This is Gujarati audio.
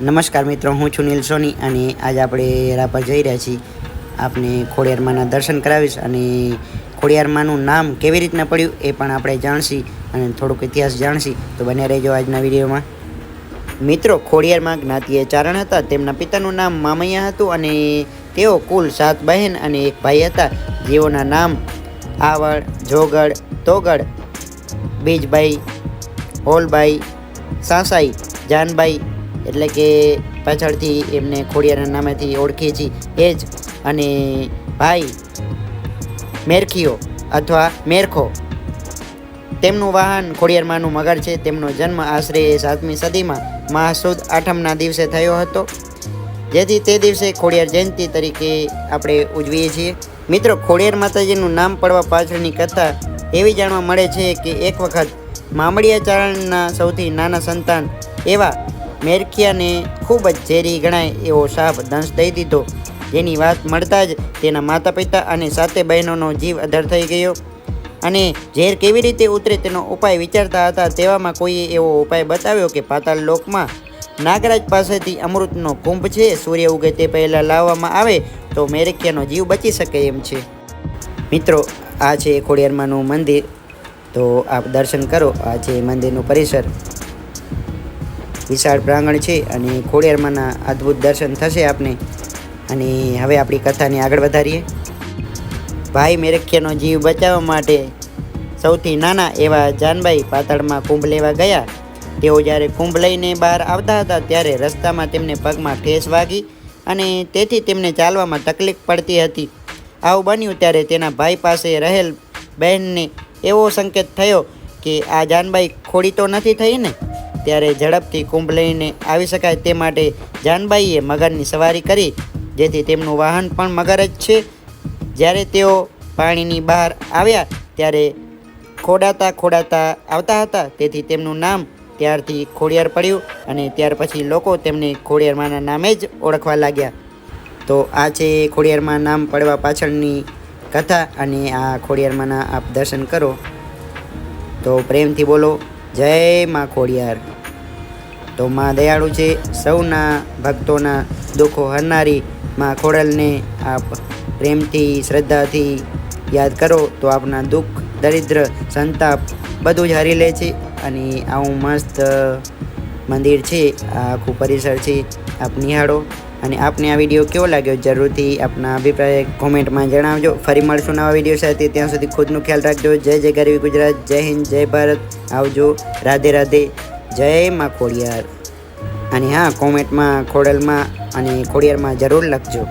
નમસ્કાર મિત્રો, હું છું નીલ સોની અને આજે આપણે રાપર જઈ રહ્યા છીએ. આપને ખોડિયારમાંના દર્શન કરાવીશ અને ખોડિયારમાંનું નામ કેવી રીતના પડ્યું એ પણ આપણે જાણશી અને થોડુંક ઇતિહાસ જાણશી. તો બને રહેજો આજના વિડીયોમાં. મિત્રો, ખોડિયારમાં જ્ઞાતિએ ચારણ હતા, તેમના પિતાનું નામ મામૈયા હતું અને તેઓ કુલ સાત બહેન અને એક ભાઈ હતા. જેઓના નામ આવડ જોગડ તોગડ બીજભાઈ ઓલભાઈ સાસાઈ જાનબાઈ એટલે કે પાછળથી એમને ખોડિયારના નામેથી ઓળખીએ છીએ એ જ અને ભાઈ મેરખીઓ અથવા મેરખો. તેમનું વાહન ખોડિયારમાંનું મગર છે. તેમનો જન્મ આશરે સાતમી સદીમાં મહાસુદ આઠમના દિવસે થયો હતો. જેથી તે દિવસે ખોડિયાર જયંતિ તરીકે આપણે ઉજવીએ છીએ. મિત્રો, ખોડિયાર માતાજીનું નામ પડવા પાછળની કથા એવી જાણવા મળે છે કે એક વખત મામડિયા ચારણના સૌથી નાના સંતાન એવા મેરખિયાને ખૂબ જ ઝેરી ગણાય એવો સાપ દંશ દઈ દીધો. જેની વાત મળતા જ તેના માતા પિતા અને સાતે બહેનોનો જીવ અધર થઈ ગયો. અને ઝેર કેવી રીતે ઉતરે તેનો ઉપાય વિચારતા હતા તેવામાં કોઈએ એવો ઉપાય બતાવ્યો કે પાતાળ લોકમાં નાગરાજ પાસેથી અમૃતનો કુંભ છે, સૂર્ય ઉગે તે પહેલાં લાવવામાં આવે તો મેરેખિયાનો જીવ બચી શકે એમ છે. મિત્રો, આ છે ખોડિયારમાંનું મંદિર. તો આપ દર્શન કરો, આ છે મંદિરનું પરિસર. વિશાળ પ્રાંગણ છે અને ખોડિયારમાંના અદ્ભુત દર્શન થશે આપને. અને હવે આપણી કથાને આગળ વધારીએ. ભાઈ મેરખિયાનો જીવ બચાવવા માટે સૌથી નાના એવા જાનબાઈ પાતાળમાં કુંભ લેવા ગયા. તેઓ જ્યારે કુંભ લઈને બહાર આવતા હતા ત્યારે રસ્તામાં તેમને પગમાં ઠેસ વાગી અને તેથી તેમને ચાલવામાં તકલીફ પડતી હતી. આવું બન્યું ત્યારે તેના ભાઈ પાસે રહેલ બહેનને એવો સંકેત થયો કે આ જાનબાઈ ખોડી તો નથી થઈ ને? ત્યારે ઝડપથી કુંભ લઈને આવી શકાય તે માટે જાનબાઈએ મગરની સવારી કરી, જેથી તેમનું વાહન પણ મગર જ છે. જ્યારે તેઓ પાણીની બહાર આવ્યા, ત્યારે ખોડાતા ખોડાતા આવતા હતા, તેથી તેમનું નામ ત્યારથી ખોડિયાર પડ્યું અને ત્યાર પછી લોકો તેમને ખોડિયારમાંના નામે જ ઓળખવા લાગ્યા. તો આ છે ખોડિયારમાં નામ પડવા પાછળની કથા અને આ ખોડિયારમાંના આપ દર્શન કરો. તો પ્રેમથી બોલો, જય માં ખોડિયાર. તો માં દયાળુ છે. સૌના ભક્તોના દુઃખો હરનારી માં ખોડલને આપ પ્રેમથી, શ્રદ્ધાથી યાદ કરો તો આપના દુઃખ, દરિદ્ર, સંતાપ બધું જ હરી લે છે અને આવું મસ્ત મંદિર છે. આ આખું પરિસર છે. આપ નિહાળો અને આપને આ વીડિયો કેવો લાગ્યો જરૂરથી આપના અભિપ્રાય કોમેન્ટમાં જણાવજો. ફરી મળશું નવા વીડિયો સાથે. ત્યાં સુધી ખુદનું ખ્યાલ રાખજો. જય જય ગરવી ગુજરાત. જય હિન્દ. જય ભારત. આવજો. રાધે રાધે. જય માં ખોડિયાર. અને હા કોમેન્ટમાં ખોડલમાં અને ખોડિયારમાં જરૂર લખજો.